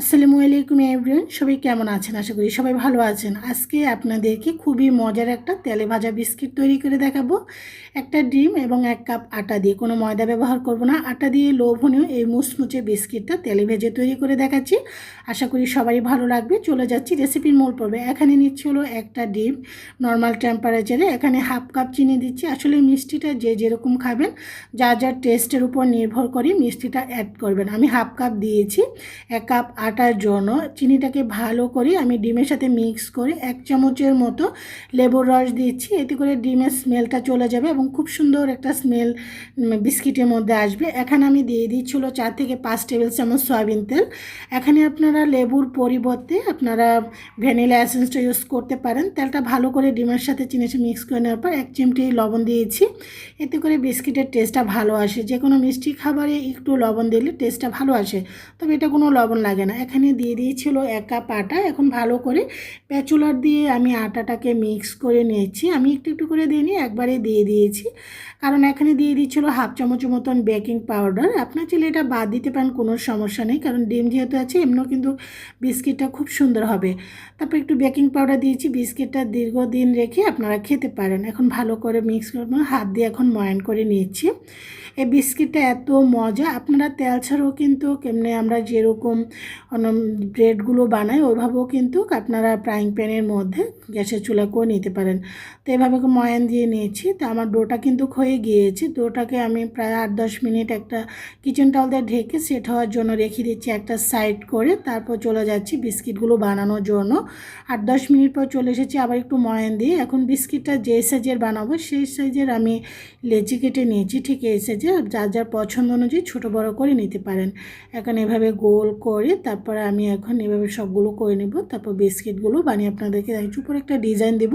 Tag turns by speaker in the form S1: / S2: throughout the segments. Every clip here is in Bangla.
S1: আসসালামু আলাইকুম এভরিওয়ান, সবাই কেমন আছেন? আশা করি সবাই ভালো আছেন। আজকে আপনাদেরকে খুবই মজার একটা তেলে ভাজা বিস্কিট তৈরি করে দেখাবো। একটা ডিম এবং এক কাপ আটা দিয়ে, কোনো ময়দা ব্যবহার করব না। আটা দিয়ে লোভনীয় এই মুচমুচে বিস্কিটটা তেলে ভেজে তৈরি করে দেখাচ্ছি। আশা করি সবারই ভালো লাগবে। চলে যাচ্ছি রেসিপির মূল পর্বে। এখানে নিচ্ছি হলো একটা ডিম নর্মাল টেম্পারেচারে এখানে হাফ কাপ চিনি দিচ্ছি। আসলে মিষ্টিটা যে যেরকম খাবেন, যা যার টেস্টের উপর নির্ভর করে মিষ্টিটা অ্যাড করবেন। আমি হাফ কাপ দিয়েছি। এক কাপ আটার জন্য চিনিটাকে ভালো করে আমি ডিমের সাথে মিক্স করে এক চামচের মতো লেবুর রস দিচ্ছি। এতে করে ডিমের স্মেলটা চলে যাবে এবং খুব সুন্দর একটা স্মেল বিস্কিটের মধ্যে আসবে। এখানে আমি দিয়ে দিচ্ছিল চার থেকে পাঁচ টেবিল চামচ সয়াবিন তেল। এখানে আপনারা লেবুর পরিবর্তে আপনারা ভ্যানিলা অ্যাসেন্সটা ইউজ করতে পারেন। তেলটা ভালো করে ডিমের সাথে চিনি মিক্স করে নেওয়ার পর এক চিমটি লবণ দিয়েছি। এতে করে বিস্কিটের টেস্টটা ভালো আসে। যে কোনো মিষ্টি খাবারে একটু লবণ দিলে টেস্টটা ভালো আসে। তবে এটা কোনো লবণ লাগে না। এখানে দিয়ে দিয়েছিল এক কাপ আটা। এখন ভালো করে প্যাচুলার দিয়ে আমি আটাটাকে মিক্স করে নিয়েছি। আমি একটু একটু করে দিইনি একবারে দিয়ে দিয়েছি। কারণ এখানে দিয়ে দিচ্ছিল হাফ চামচ মতন বেকিং পাউডার। আপনার চাইলে এটা বাদ দিতে পারেন, কোনো সমস্যা নেই। কারণ ডিম যেহেতু আছে, এমনিও কিন্তু বিস্কিটটা খুব সুন্দর হবে। তারপর একটু বেকিং পাউডার দিয়েছি। বিস্কিটটা দীর্ঘদিন রেখে আপনারা খেতে পারেন। এখন ভালো করে মিক্স করবেন হাত দিয়ে এখন ময়ান করে নিচ্ছি এই বিস্কিটটা এত মজা। আপনারা তেল ছাড়াও কিন্তু কেমনে আমরা যেরকম ব্রেডগুলো বানাই, ওইভাবেও কিন্তু আপনারা ফ্রাইং প্যানের মধ্যে গ্যাসের চুলা করে নিতে পারেন। তো এভাবে ময়ান দিয়ে নিয়েছি। তো আমার ডোটা কিন্তু ক্ষয়ে গিয়েছে। ডোটাকে আমি প্রায় আট দশ মিনিট একটা কিচেন টাওয়াল দিয়ে ঢেকে সেট হওয়ার জন্য রেখে দিচ্ছি একটা সাইড করে। তারপর চলে যাচ্ছি বিস্কিটগুলো বানানোর জন্য। আট দশ মিনিট পর চলে এসেছি আবার একটু ময়ান দিয়ে। এখন বিস্কিটটা যে সাইজের বানাবো, সেই সাইজের আমি লেচি কেটে নিয়েছি। ঠিক এই সাইজে যার যার পছন্দ অনুযায়ী ছোটো বড়ো করে নিতে পারেন। এখন এভাবে গোল করে তারপরে আমি এখন এভাবে সবগুলো করে নেব। তারপর বিস্কিটগুলো বানিয়ে আপনাদেরকে একটু উপরে একটা ডিজাইন দেব।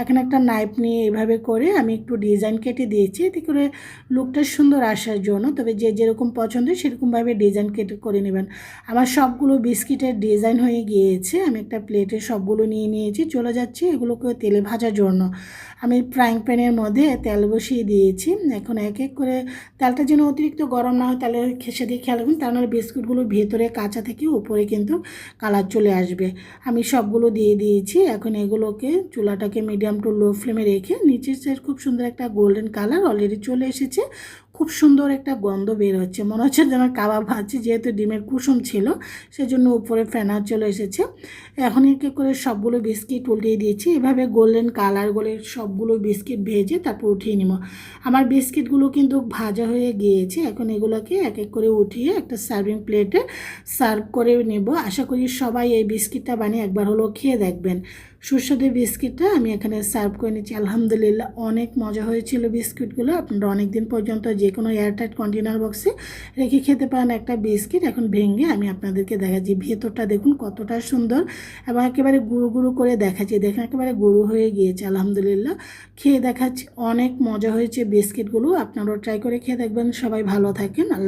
S1: এখন একটা নাইফ নিয়ে এভাবে করে আমি একটু ডিজাইন কেটে দিয়েছি। এতে করে লুকটা সুন্দর আসার জন্য। তবে যে যেরকম পছন্দ সেরকমভাবে ডিজাইন কেটে করে নেবেন। আমার সবগুলো বিস্কিটের ডিজাইন হয়ে গিয়েছে। আমি একটা প্লেটে সবগুলো নিয়ে নিয়েছি। চলে যাচ্ছি এগুলোকে তেলে ভাজার জন্য। আমি ফ্রাইং প্যানের মধ্যে তেল বসিয়ে দিয়েছি। এখন এক এক করে তেলটা যেন অতিরিক্ত গরম না হয় তাহলে খেসে দিয়ে খেয়াল রাখবেন। তার নাহলে বিস্কুটগুলো ভেতরে কাঁচা থেকে উপরে কিন্তু কালার চলে আসবে। আমি সবগুলো দিয়ে দিয়েছি। এখন এগুলোকে চুলাটাকে মিডিয়াম টু লো ফ্লেমে রেখে নিচের সাইড খুব সুন্দর একটা গোল্ডেন কালার অলরেডি চলে এসেছে। খুব সুন্দর একটা গন্ধ বের হচ্ছে। মনে হচ্ছে যেন কাবাব ভাজছি, যেহেতু ডিমের কুসুম ছিল, সেজন্য উপরে ফ্যানার চলে এসেছে। এখন একে করে সবগুলো বিস্কিট উল্টিয়ে দিয়েছি। এভাবে গোল্ডেন কালার গলে সবগুলো বিস্কিট ভেজে তারপর উঠিয়ে নিব। আমার বিস্কিটগুলো কিন্তু ভাজা হয়ে গিয়েছে, এখন এগুলোকে এক এক করে উঠিয়ে একটা সার্ভিং প্লেটে সার্ভ করে নেব। আশা করি সবাই এই বিস্কিটটা বানিয়ে একবার হলো খেয়ে দেখবেন। সুস্বাদু বিস্কিটটা আমি এখানে সার্ভ করে নিচ্ছি। আলহামদুলিল্লাহ, অনেক মজা হয়েছিল বিস্কিটগুলো। আপনারা অনেক দিন পর্যন্ত যে কোনো এয়ারটাইট কন্টেনার বক্সে রেখে খেতে পারেন একটা বিস্কিট। এখন ভেঙে আমি আপনাদেরকে দেখাচ্ছি। ভেতরটা দেখুন কতটা সুন্দর এবং একেবারে গুঁড়ো গুঁড়ো করে দেখাচ্ছি। দেখেন একেবারে গুঁড়ো হয়ে গিয়েছে, আলহামদুলিল্লাহ। খেয়ে দেখাচ্ছি, অনেক মজা হয়েছে বিস্কিটগুলো। আপনারাও ট্রাই করে খেয়ে দেখবেন সবাই ভালো থাকেন আল্লাহ